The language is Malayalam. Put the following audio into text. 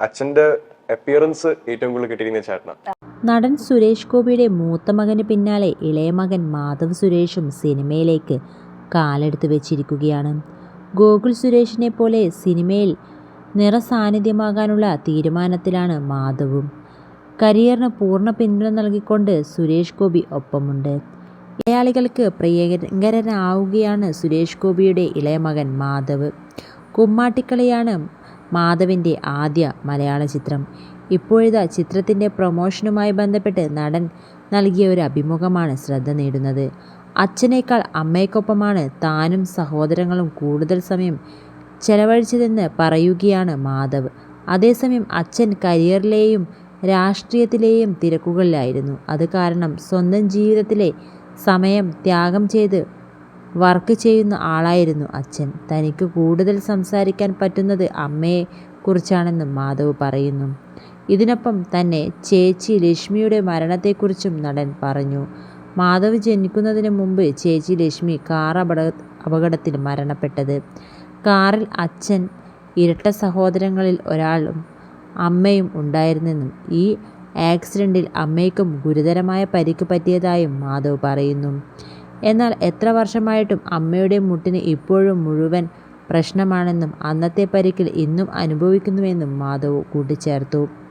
അച്ഛന്റെ അപ്പിയറൻസ് ഏറ്റവും കൂടുതൽ കിട്ടിയിരുന്ന ചേട്ടനാണ് നടൻ സുരേഷ് ഗോപിയുടെ മൂത്ത മകന് പിന്നാലെ ഇളയ മകൻ മാധവ് സുരേഷും സിനിമയിലേക്ക് കാലെടുത്ത് വെച്ചിരിക്കുകയാണ്. ഗോകുൽ സുരേഷിനെ പോലെ സിനിമയിൽ നിറസാന്നിധ്യമാകാനുള്ള തീരുമാനത്തിലാണ് മാധവും. കരിയറിന് പൂർണ പിന്തുണ നൽകിക്കൊണ്ട് സുരേഷ് ഗോപി ഒപ്പമുണ്ട്. മലയാളികൾക്ക് പ്രിയങ്കരനാവുകയാണ് സുരേഷ് ഗോപിയുടെ ഇളയ മകൻ മാധവ്. കുമ്മാട്ടിക്കളിയാണ് മാധവിന്റെ ആദ്യ മലയാള ചിത്രം. ഇപ്പോഴിതാ ചിത്രത്തിന്റെ പ്രൊമോഷനുമായി ബന്ധപ്പെട്ട് നടൻ നൽകിയ ഒരു അഭിമുഖമാണ് ശ്രദ്ധ നേടുന്നത്. അച്ഛനേക്കാൾ അമ്മയ്ക്കൊപ്പമാണ് താനും സഹോദരങ്ങളും കൂടുതൽ സമയം ചെലവഴിച്ചതെന്ന് പറയുകയാണ് മാധവ്. അതേസമയം അച്ഛൻ കരിയറിലെയും രാഷ്ട്രീയത്തിലെയും തിരക്കുകളിലായിരുന്നു. അത് കാരണം സ്വന്തം ജീവിതത്തിലെ സമയം ത്യാഗം ചെയ്ത് വർക്ക് ചെയ്യുന്ന ആളായിരുന്നു അച്ഛൻ. തനിക്ക് കൂടുതൽ സംസാരിക്കാൻ പറ്റുന്നത് അമ്മയെ കുറിച്ചാണെന്നും മാധവ് പറയുന്നു. ഇതിനൊപ്പം തന്നെ ചേച്ചി ലക്ഷ്മിയുടെ മരണത്തെക്കുറിച്ചും നടൻ പറഞ്ഞു. മാധവ് ജനിക്കുന്നതിന് മുമ്പ് ചേച്ചി ലക്ഷ്മി കാർ അപകട അപകടത്തിൽ മരണപ്പെട്ടത്. കാറിൽ അച്ഛൻ ഇരട്ട സഹോദരങ്ങളിൽ ഒരാളും അമ്മയും ഉണ്ടായിരുന്നെന്നും ഈ ആക്സിഡന്റിൽ അമ്മയ്ക്കും ഗുരുതരമായ പരിക്ക് പറ്റിയതായും മാധവ് പറയുന്നു. എന്നാൽ എത്ര വർഷമായിട്ടും അമ്മയുടെ മുട്ടിന് ഇപ്പോഴും മുഴുവൻ പ്രശ്നമാണെന്നും അന്നത്തെ പരിക്കിൽ ഇന്നും അനുഭവിക്കുന്നുവെന്നും മാധവ് കൂട്ടിച്ചേർത്തു.